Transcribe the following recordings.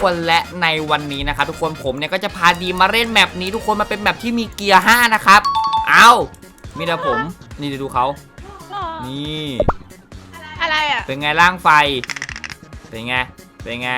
คนและในวันนี้นะครับทุกคนผมเนี่ยก็จะพาดีมมาเล่นแมปนี้ทุกคนมาเป็นแมปที่มีเกียร์5นะครับเอามีแต่ผมนี่ดูเขานี่อะไรอะเป็นไงร่างไฟ เป็นไงเป็นไง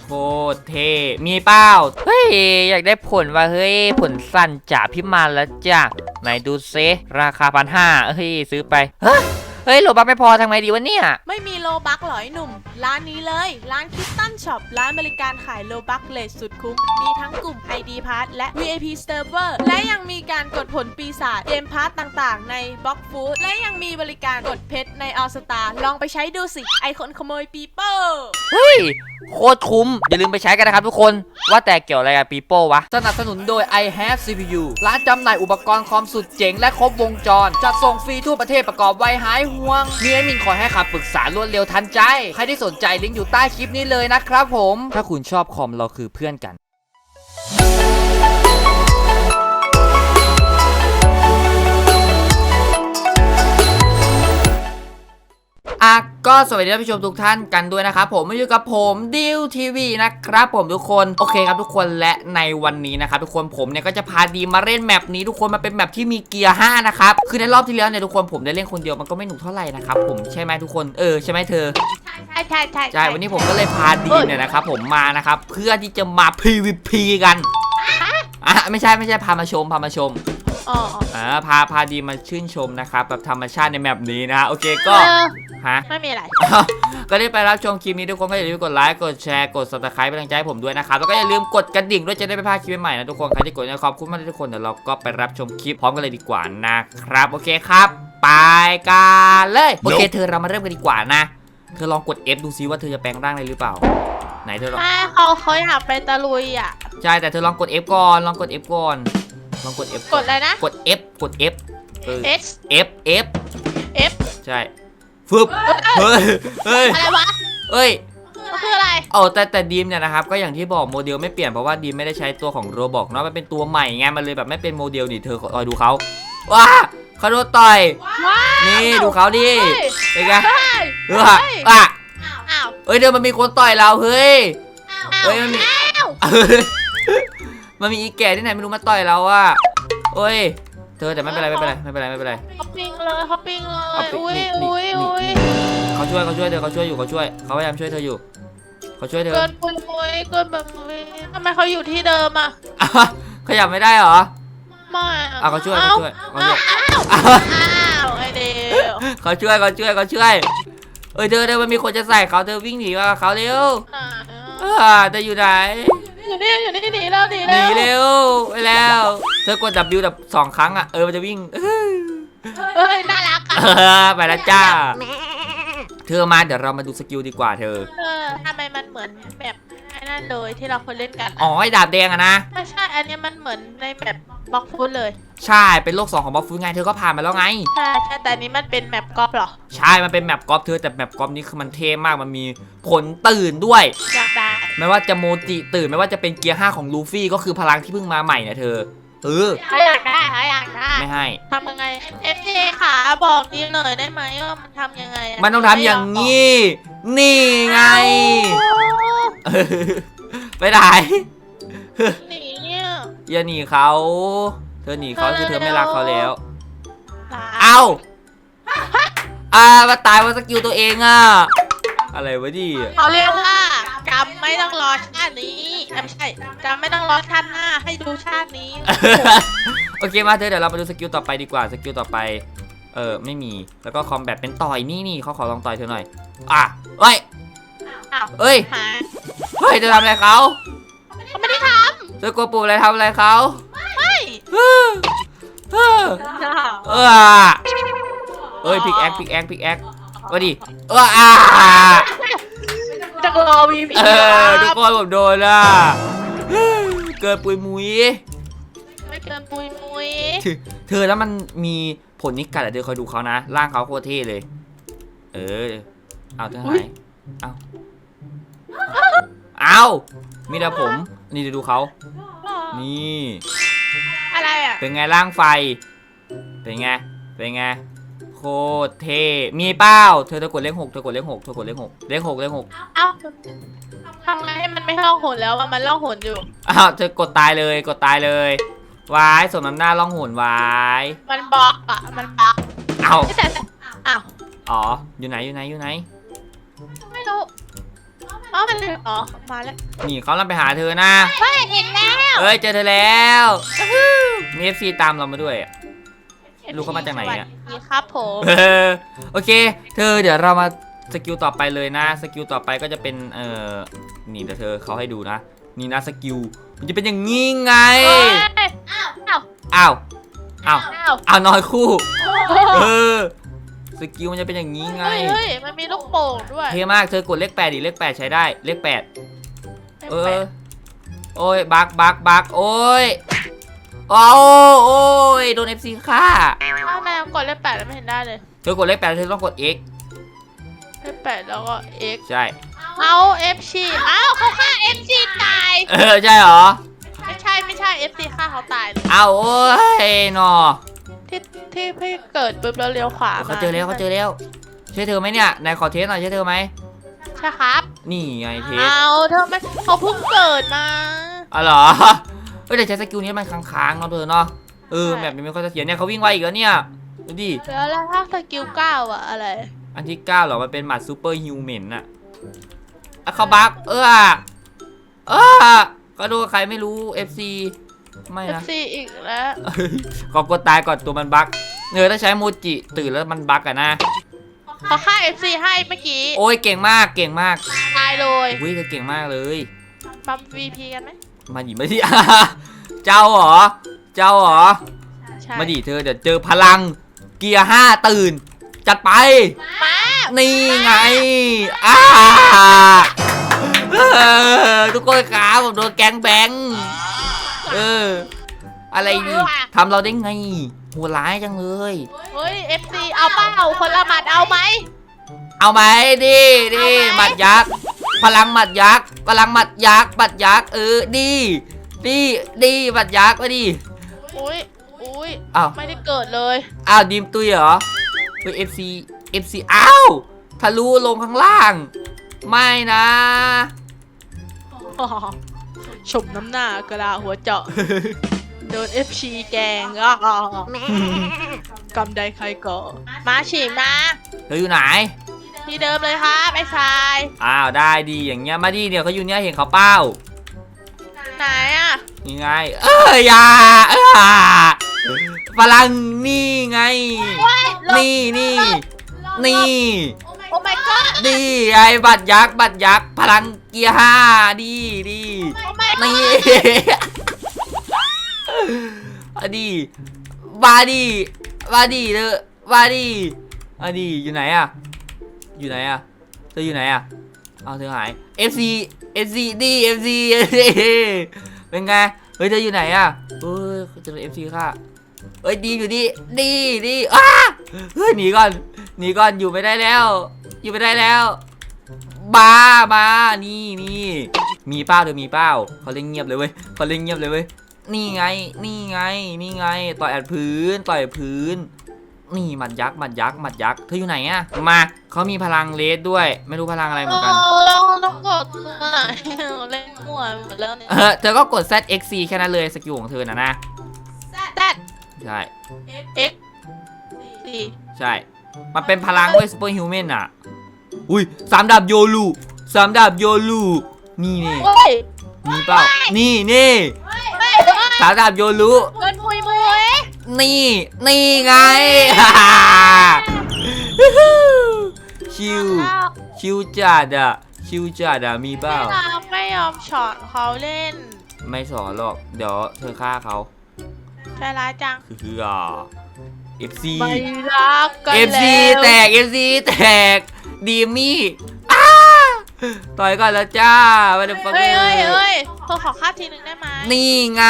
โคตรเท่มีเป้าเฮ้ยอยากได้ผลว่าเฮ้ยผลสั้นจ่าพิมานแล้วจ้ะไหนดูเซราคาพันห้าเฮ้ยซื้อไปเฮ้ยเฮ้ยโลบักไม่พอทำไงดีวะเนี่ย ไม่มีโลบักหรอไอ้หนุ่ม ร้านนี้เลย ร้านคิสตันช็อป ร้านบริการขายโลบักเลสสุดคุ้ม มีทั้งกลุ่ม ID p a s s และ VIP Server และยังมีการกดผลปีศาจเกมพาร์ตต่างๆ ในบล็อกฟูดและยังมีบริการกดเพชรในออสตาลองไปใช้ดูสิ ไอคนขโมยปีเปอร์ เฮ้ย โคตรคุ้ม อย่าลืมไปใช้กันนะครับทุกคนว่าแต่เกี่ยวอะไรกับปีโป้วะ สนับสนุนโดย i have CPU ร้านจำหน่ายอุปกรณ์คอมสุดเจ๋งและครบวงจร จัดส่งฟรีทั่วประเทศประกอบไวหายห่วงมีแอดมินคอยให้คำปรึกษารวดเร็วทันใจ ใครที่สนใจลิงก์อยู่ใต้คลิปนี้เลยนะครับผม ถ้าคุณชอบคอมเราคือเพื่อนกัน อะก็สวัสดีท่านผู้ชมทุกท่านกันด้วยนะครับผมมาอยู่กับผมดิวทีวีนะครับผมทุกคนโอเคครับทุกคนและในวันนี้นะครับทุกคนผมเนี่ยก็จะพาดีมาเล่นแมปนี้ทุกคนมาเป็นแมปที่มีเกียร์5นะครับคือในรอบที่แล้วเนี่ยทุกคนผมได้เล่นคนเดียวมันก็ไม่หนุกเท่าไหร่นะครับผมใช่ไหมทุกคนเออใช่ไหมเธอใช่ใช่ใช่ใช่วันนี้ผมก็เลยพาดีมเนี่ยนะครับผมมานะครับเพื่อที่จะมา PVP กันอะไม่ใช่ไม่ใช่พามาชมพามาชมอ๋ออ่าพาพาดีมาชื่นชมนะครับแบบธรรมชาติในแมปนี้นะฮะโอเคก็เออ ฮะ ไม่มีอะไร ก็ได้ไปรับชมคลิปนี้ทุกคนก็อย่าลืมกดไลค์กดแชร์กด subscribe เป็นกำลังใจให้ผมด้วยนะครับแล้วก็อย่าลืมกดกระดิ่งด้วยจะได้ไม่พลาดคลิปใหม่ๆนะทุกคนใครที่กดเนี่ยขอบคุณมากเลยทุกคนเดี๋ยวเราก็ไปรับชมคลิปพร้อมกันเลยดีกว่านะครับโอเคครับ ไปกันเลยโอเคเธอเรามาเริ่มกันดีกว่านะ เธอลองกด F ดูซิว่าเธอจะแปลงร่างได้หรือเปล่า ไหนเธอลองไม่เขาเขาอยากไปตะลุยอะ ใช่แต่เธอลองกด F ก่อนลองกด F ก่อนลองกด F กดอะไรนะ กด F กด F เออ H F F F ใช่ ฟึบเฮ้ยเฮ้ยอะไรวะเอ้ยมันคืออะไร โอ้แต่แต่ดีมเนี่ยนะครับก็อย่างที่บอกโมเดลไม่เปลี่ยนเพราะว่าดีมไม่ได้ใช้ตัวของโรบอกเนาะมันเป็นตัวใหม่ไงมันเลยแบบไม่เป็นโมเดลนี่เธอคอยดูเขาว้าเขาโดนต่อยว้าวนี่ดูเขาดิเฮ้ยเป็นไงเฮ้ยเอออะอ้าวเอ้ยเดี๋ยวมันมีคนต่อยเราเฮ้ยอ้าวเฮ้ยมันมีอ้าวมันมีอีแก่ที่ไหนไม่รู้มาต่อยเราอะเอ้ย เธอแต่ไม่เป็นไรไม่เป็นไรไม่เป็นไรไม่เป็นไรเขาปิ้งเลยเขาปิ้งเลเอายปิ้งอุ้ยนี่อุ้ยนี่อุ้ยเขาช่วยเขาช่วยเธอเขาช่วยอยู่เขาช่วยเขาพยายามช่วยเธออยู่เขาช่วยเธอเกินปุยปุยเกินแบบนี้ทำไมเขาอยู่ที่เดิมอะอะขยับไม่ได้เหรอไม่อะเขาช่วยเขาช่วยเขาช่วยอ้าวอ้าวไอเดียวเขาช่วยเขาช่วยเขาช่วยเอ้ยเธอเธอมันมีคนจะใส่เขาเธอวิ่งหนีมากับเขาเร็วอ่าอ่าเธออยู่ไหน อยู่นี่อยู่นี่หนีแล้วหนีหแล้นีวเร็วไปแล้ว เธอกด W แบบสองครั้งอะเออมันจะวิ่งเฮ้ยน่ารักอะเออไปแล้วจ้า เธอมาเดี๋ยวเรามาดูสกิลดีกว่าเธอ เออทำไมมันเหมือนแบบไอ้ นั่นเลยที่เราเคยเล่นกันอ๋อไอ้ดาบแดงอะนะไม่ใช่ อันนี้มันเหมือนในแบบบล็อกฟุตเลย ใช่เป็นโลกสองของบอฟฟูไงเธอก็ผ่านมาแล้วไง ใช่ใช่แต่อันนี้มันเป็นแมปกอล์ฟเหรอ ใช่มันเป็นแมปกอล์ฟเธอแต่แมปกอล์ฟนี้คือมันเท่มากมันมีผลตื่นด้วย อยากได้ ไม่ว่าจะโมจิตื่นไม่ว่าจะเป็นเกียร์5ของลูฟี่ก็คือพลังที่เพิ่งมาใหม่นะเธอเออเขาอยากได้เขาอยากได้ ไม่ให้ ทำยังไงเอฟเขาบอกดีหน่อยได้ไหมว่ามันทำยังไงะมันต้องทำอย่างนี้ นี่ไง โอ้เออ ไปไหนหนีเนี่ยอย่าหนีเขาเธอหนีเขาคือเธอไม่รักเขาแล้วหลาเอ้าอ่ามาตายว่าสกิลตัวเองอะอะไรวะดิเขาเรียกว่ากรรมไม่ต้องรอชาตินี้เอ้ยไม่ใช่กรรมไม่ต้องรอชาติหน้าให้ดูชาตินี้ โอเคมาเธอเดี๋ยวเรามาดูสกิลต่อไปดีกว่าสกิลต่อไปเออไม่มีแล้วก็คอมแบทเป็นต่อยนี่นี่เขาขอลองต่อยเธอหน่อย อะเอ้ยอ้าวเอ้ยหา เฮ้ยเธอทำอะไรเขาเขาไม่ได้ทเธอกลัวปู่อะไรทำอะไรเขาำไม่เออเออเออเอ้ยพิกแอคพิกแอคพิกแอคว่าดิเอออ่าจะรอวีพีเออทุกคนผมโดนอะเกิดปุยมุย ไม่เกินปุยมุยเธอเธอแล้วมันมีผลนิกัดอะเธอคอยดูเขานะ ร่างเขาโคตรเท่เลย เออ เอาเธอหายเอาเอามีแต่ผม นี่ดูเขานี่ อะไรอะ เป็นไงร่างไฟ เป็นไง เป็นไง โคโคตรเท่มีเป้า เธอเธอกดเลขหกเธอกดเลขหกเธอกดเลขหกเลขหกเลขหกเอ้าทำไงให้มันไม่ล่องหนแล้วอะมันล่องหนอยู่ อ้าว เธอกดตายเลย กดตายเลยวายสมน้ำหน้าล่องหนวายมันบล็อกอะมันบล็อกเอ้า ไม่แต่แต่อ้าว อ๋อ อยู่ไหน อยู่ไหน อยู่ไหนไม่รู้ อ๋อมันเลยอ๋อมาแล้วนี่เขาลังไปหาเธอนะไม่เห็นแล้วเอ้ยเจอเธอแล้วมีเอฟซีตามเรามาด้วยอะรู้เขามาจากไหนอะสวัสดีครับผมเออโอเค เธอเดี๋ยวเรามาสกิลต่อไปเลยนะสกิลต่อไปก็จะเป็นเอ่อนี่เดี๋ยวเธอเขาให้ดูนะ นี่นะสกิลมันจะเป็นอย่างงี้ไงเอ้ยอ้าวอ้าวอ้าวอ้าวอ้าวอ้าวนอนคู่ เออ สกิลมันจะเป็นอย่างงี้ไง เฮ้ยเฮ้ยมันมีลูกโป่งด้วยเท่มากเธอกดเลขแปดดิเลขแปดใช้ได้เลขแปดเออ โอ้ยบักบักบักโอ้ยโอ้โอ้ยโดนเอฟซีฆ่าถ้าแมวกดเลขแปดแล้วไม่เห็นได้เลยเธอกดเลขแปดเธอต้องกด X เลขแปดแล้วก็ X ใช่เอา F ชีอ้าวเขาฆ่า F ชีตายเออใช่เหรอไม่ใช่ไม่ใช่ F ชีฆ่าเขาตายเลยเอาโอ้ยหนอ ที่ที่พี่เกิดปุ๊บแล้วเลี้ยวขวาเขาเจอแล้วเขาเจอแล้วใช่เธอไหมเนี่ยนายขอเทสหน่อยใช่เธอไหมใช่ครับ นี่ไงเทสเอาเธอมันเขาเพิ่งเกิดมาอ๋อเหรอเอ้ยแต่ใช้สกิลนี้มันค้างๆเนาะเธอเนาะเออแบบนี้ไม่ค่อยจะเสียเนี่ยเขาวิ่งไวอีกแล้วเนี่ยดูดิแล้วแล้วถ้าสกิลเก้าอะอะไร อันที่9เหรอมันเป็นหมัดซูเปอร์ฮิวแมนน่ะอะเขาบักเออเออก็ดูใครไม่รู้ FC ไม่ F นะ C อีกแล้ว ขอกดตายก่อนตัวมันบักเนอถ้าใช้โมจิตื่นแล้วมันบักอะนะเขาฆ่า F C ให้เมื่อกี้โอ้ยเก่งมากเก่งมากตายเลยอุ้ยเธอเก่งมากเลย ปั๊ม V P กันไหมมาดิมาดิ เจ้าเหรอ เจ้าเหรอ ใช่มาดิเธอเดี๋ยวเจอพลังเกียร์ห้าตื่น จัดไป มานี่ไงอ้าเออทุกคนครับผมโดนแก๊งแบงค์ เออ อะไรนี่ทำเราได้ไงโหัวร้ายจังเลย เฮ้ย F C เอาเปล่าคนละหมัดเอาไหม เอาไหมดิดิเอาไหม หมัดยักษ์ พลังหมัดยักษ์ พลังหมัดยักษ์หมัดยักษ์ เออ ดีดีดีหมัดยักษ์มาดิอุ้ยอุ้ยอ้าว ไม่ได้เกิดเลยอ้าวดีมตุยเหรอเฮ้ย FC FC อ้าวทะลุลงข้างล่าง ไม่นะ ฉมน้ำหน้ากระดาหัวเจาะ โดน F C แกงอะกำใดใครก่อ มาฉีมาเธออยู่ไหน ที่เดิมเลยครับไอ้ชายอ้าวได้ดีอย่างเงี้ยมาดิเดี๋ยวเขาอยู่เนี่ยเห็นเขาเป้าไหนอะนี่ไง เอ้ยอยาเอ้ยพลังนี่ไงนี่นี่นี่ โอ้ my god นี่ไอ้บัตรยักษ์บัตรยักษ์พลัง เกียร์ห้าดีดีโอ้ my นี่อะดีบาดีบาดีเด้อบาดีอะดีอยู่ไหนอะอยู่ไหนอะเธออยู่ไหนอะเอาเธอหาย FC FC ดี FC เป็นไงเฮ้ยเธออยู่ไหนอะเฮ้ยเจอ FC ค่ะเฮ้ยดีอยู่ดีดีดีอ้าเฮ้ยหนีก่อนหนีก่อนอยู่ไม่ได้แล้ว อยู่ไม่ได้แล้ว มามานี่นี่มีเป้าเธอมีเป้าเขาเล่นเงียบเลยเว้ยเขาเล่นเงียบเลยเว้ยนี่ไง นี่ไง นี่ไง ต่อยอัดพื้น ต่อยพื้น นี่หมัดยักษ์หมัดยักษ์หมัดยักษ์ เธออยู่ไหนอะมาเขามีพลังเลสด้วย ไม่รู้พลังอะไรเหมือนกัน เราต้องกดตัวไหนเล่นมั่วหมดแล้วเนี่ยเออ เธอก็กด ZXC แค่นั้นเลยสกิลของเธอนะนะ แซดใช่ X สี่ใช่ มันเป็นพลังเว้ยซูเปอร์ฮิวแมนอะ อุ้ยสามดาบโยลูสามดาบโยลูนี่นี่เฮ้ยมีเปล่านี่นี่เฮ้ยเฮ้ยสามดาบโยลูเงินมุยมุยนี่ นี่ไงชิวชิวจัดอะชิวจัดอะมีเปล่าเราไม่ยอมช็อตเขาเล่น ไม่สอนหรอก เดี๋ยวเธอฆ่าเขาใจร้ายจังคือคืออะ FC ไม่รักกัน FC แล้วแตก FC แตก ดีมี่อ้าต่อยก่อนแล้วจ้าไม่ได้ฟังเฮ้ยเฮ้ยเฮ้ยเธอขอค่าทีหนึ่งได้ไหมนี่ไง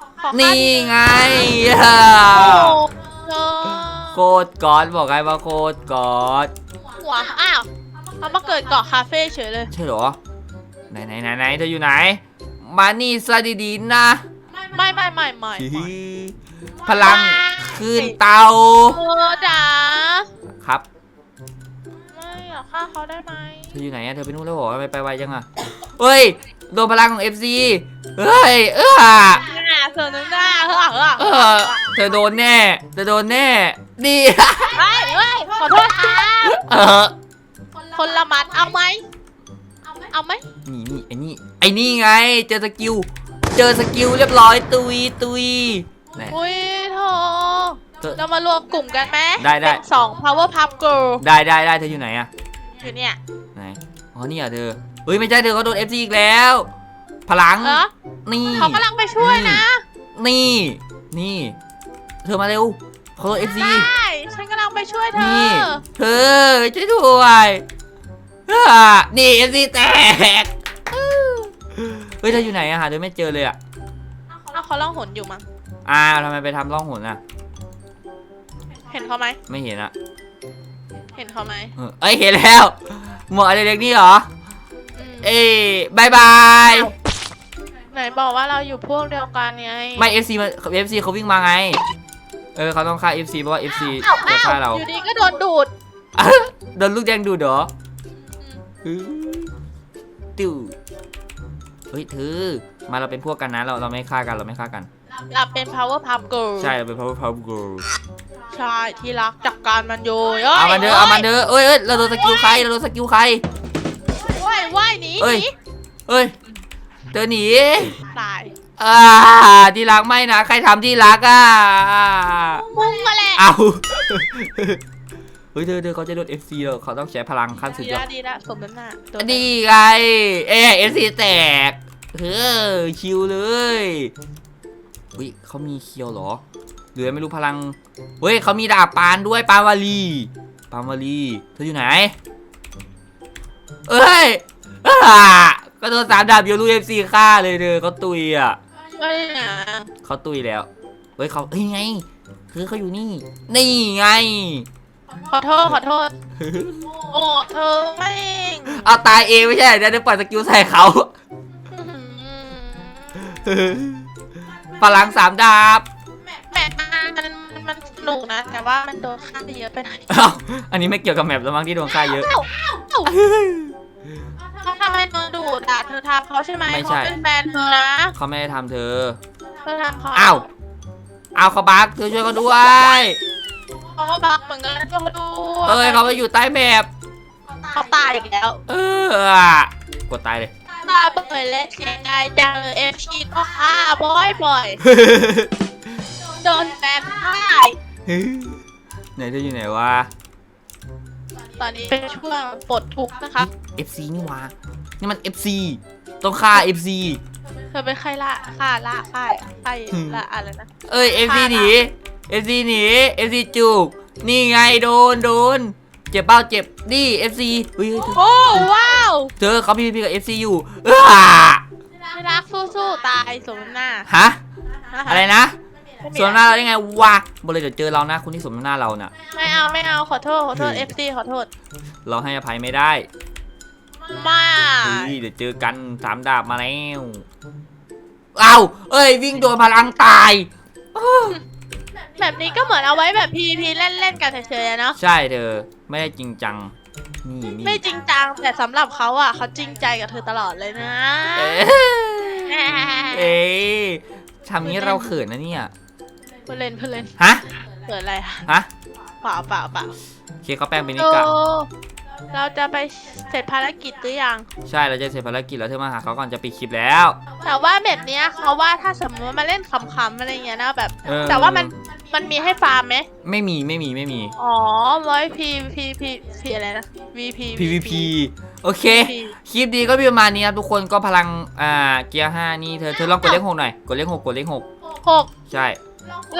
ขอค่านี่ทีไงโอ้เธอโคตรกอดบอกไงว่าโคตรกอดหัวอ้าวเขามาเกิดเกาะคาเฟ่เฉยเลย ใช่เหรอไหนไหนไหนไหนเธออยู่ไหน มานี่ซะดีๆนะไม่ไม่ไม่ไม่ฮิฮิพลังขึ้นเตาโอ้จ๋าครับไม่ อยากฆ่าเขาได้ไหมเธออยู่ไหนอะเธอไปนู่นแล้วเหรอทำไมไปไวจังอะเฮ้ยโดนพลังของ FC เฮ้ยเอออ่าเสือนึงหน้าเฮ้อเฮ้อเออเธอโดนแน่เธอโดนแน่ดีเฮ้ยเฮ้ยขอโทษครับเออคนละหมัดเอาไหมเอาไหมนี่นี่ไอ้นี่ไอ้นี่ไง เจอสกิลเจอสกิลเรียบร้อยตุยตุยไหน อุ้ยโถเธอเรามารวมกลุ่มกันไหมได้ได้ เป็นสอง power pub girl ได้ได้ได้เธออยู่ไหนอะ อยู่เนี่ยไหนอ๋อนี่อะเธอเฮ้ยไม่ใช่เธอเขาโดน FC อีกแล้ว พลังเหรอนี่ เขากำลังไปช่วยนะนี่ นี่ เธอมาเร็วเขาโดน FC ได้ฉันกำลังไปช่วยเธนี่ อเธอช่วยด้วยอ่านี่ FC แตกเฮ้ยเธออยู่ไหนอะหาเธอไม่เจอเลยอะเอาเขาล่องหนอยู่มั้งอ้าวทำไมไปทำร่องหนอะเห็นเขาไหมไม่เห็นอะ เห็นเขาไหมเออเอ้ยเห็นแล้ว หมวกอะไรเล็กนี่เหรออืมเอ้ยบายบาย ไหนบอกว่าเราอยู่พวกเดียวกันไงไม่ FC มา FC เขาวิ่งมาไง เออเขาต้องฆ่า FC เพราะว่า FC อ้าวจะอ้าวฆ่าเรา อยู่ดีก็โดนดูด โดนลูกแดงดูดเหรอติ้วเฮ้ยเธอมาเราเป็นพวกกันนะ เราเราไม่ฆ่ากันเราไม่ฆ่ากัน เราเป็น power pub girl ใช่เราเป็น power power girl ใช่ที่รักจัดการมันโยยเอามันเถอะเอามันเถอะเอ้ยเอ้ยเราโดนสกิลใครเราโดนสกิลใครว่ายว่ายหนีเอ้หยนีเอ้ยเธอหนีตายอ่าที่รักไม่นะใครทำที่รักอะมึงมาแหละเอาเฮ้ยเธอเธอเขาจะโดน FC แล้วเขาต้องใช้พลังขั้นสุดดียอละดดีละสมน้ำหน้าโดนนี่ไง เอ๊ะ FC แตก เฮ้ยชิวเลยเฮ้ยเขามีเคียวเหรอ หรือไม่รู้พลัง เฮ้ยเขามีดาบปานด้วยปานวาลีปานวาลีเธออยู่ไหน เอ้ยอ่าก็โดนสามดาบโยรูเอฟซีฆ่าเลยเธอเขาตุยอะไม่นะเขาตุยแล้ว เฮ้ยเขาเฮ้ยไง คือเขาอยู่นี่ นี่ไง ขอโทษขอโทษ โอ้เธอไม่งเอาตายเองไม่ใช่เดี๋ยวจะปล่อยสกิลใส่เขาอื้อหือ พลังสามดาบแมปมันมั นสนุกนะ แต่ว่ามันโดนฆ่าเยอะไปหน่อยเอ้าอันนี้ไม่เกี่ยวกับแมปแล้วมั้งที่โดนฆ่าเยอะ เอ้าเอ้าเขาทำให้เธอดูดอะเธอทำเขาใช่ไหมไม่ใช่ เขาเป็นแฟนเธอนะเขาไม่ได้ทำเธอ เธอทำเขาอ้าว อ้าวเขาบักเธอช่วยเขาด้วย เขาก็บักเหมือนกันก็มาดูเอ้ยเขาไปอยู่ใต้แมปเขาตายอีกแล้วเออกดตายเลย ตาเปิดและเสียใจจังเลยเอฟชีก็ฆ่าบ่อยบ่อยๆโดนแฟนฆ่า ไหนเธออยู่ไหนวะ ตอนนี้เป็นช่วงปลดทุกข์นะคะ FC นี่วะนี่มัน FC ต้องฆ่า FC เธอเป็นใครละฆ่าละฆ่าใครละอะไรนะ เอ้ย FC หนี FC หนี FC จุกนี่ไงโดนโดนเจ็บเป้าเจ็บนี่ FC เฮ้ยเธอโอ้ว้าวเธอเขาพีพีกับ FC อยู่เออไม่รักสู้ๆตายสมน้ำหน้าฮะนะคะอะไรนะไม่มี ส่วนหน้าเราได้ไงวะบอกเลยเดี๋ยวเจอเรานะคุณที่สมน้ำหน้าเราน่ะ ไม่เอาไม่เอาขอโทษขอโทษเฮ้เอยฟซีขอโทษเราให้อภัยไม่ได้มาเฮ้ยเดี๋ยวเจอกันสามดาบมาแล้วอ้าวเอ้ยวิ่งโดนพลังตาย แบบนี้ก็เหมือนเอาไว้แบบพีพีเล่นเล่นๆกันเฉยๆอะเนาะใช่เธอไม่ได้จริงจังนี่นี่ไม่จริงจังแต่สำหรับเขาอะเขาจริงใจกับเธอตลอดเลยนะ เอ๊ะเอ๊ะทำนี้เราเขินนะเนี่ยเพื่อนเล่นเพื่อนเล่นฮะเกิดอะไรอะฮะเปล่าเปล่าเปล่าเคเขาแป้งเป็นนิโอ้กะเราจะไปเสร็จภารกิจหรือยัง ใช่เราจะเสร็จภารกิจแล้วเธอมาหาเขาก่อนจะปิดคลิปแล้ว แต่ว่าแบบเนี้ยเขาว่าถ้าสมมติว่ามาเล่นขำๆอะไรเงี้ยนะแบบ เออ แต่ว่ามันมันมีให้ฟาร์มไหมไม่มีไม่มีไม่มี อ๋อร้อยพีพีพีพีอะไรนะ VP PVP โอเค คลิปดีก็มีประมาณนี้ครับทุกคนก็พลังอ่าเกียร์ห้านี่เธอเธอลองกดเลขหกหน่อยกดเลขหกกดเลขหกหกใช่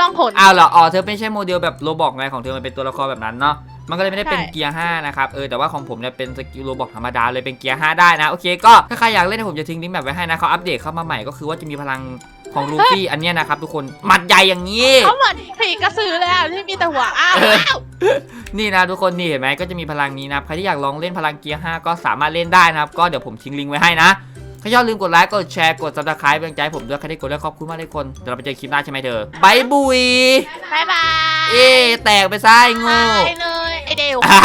ลองผล อ้าวเหรอ อ๋อ เธอไม่ใช่โมเดลแบบโรบอกไงของเธอมันเป็นตัวละครแบบนั้นเนาะ มันก็เลยไม่ได้เป็นใช่ เกียร์ห้านะครับ เออ แต่ว่าของผมเนี่ยเป็นสกิลโรบอกธรรมดาเลยเป็นเกียร์ห้าได้นะ โอเค ก็ถ้าใครอยากเล่นเนยผมจะทิ้งลิงก์แบบไว้ให้นะเขาอัปเดตเข้ามาใหม่ก็คือว่าจะมีพลังของลูฟี่อันเนี้ยนะครับทุกคน หมัดใหญ่อย่างนี้ เขาเหมือนผีกระสือเลยอะที่มีแต่หัวอ้าวเออ อ้าวนี่นะทุกคนนี่เห็นไหมก็จะมีพลังนี้นะครับใครที่อยากลองเล่นพลังเกียร์ 5 ก็สามารถเล่นได้นะครับ ก็เดี๋ยวผมทิ้งลิงก์ไว้ให้นะ ใครชอบลืมกดไลค์กดแชร์กด subscribe เป็นกำลังใจให้ผมด้วยใครที่กดแล้วขอบคุณมากทุกคนเดี๋ยวเราไปเจอคลิปหน้าใช่ไหมเธอบายบุยบ๊ายบายเอ๊แตกไปซ้ายโง่ไปเลยไอเดว อ่า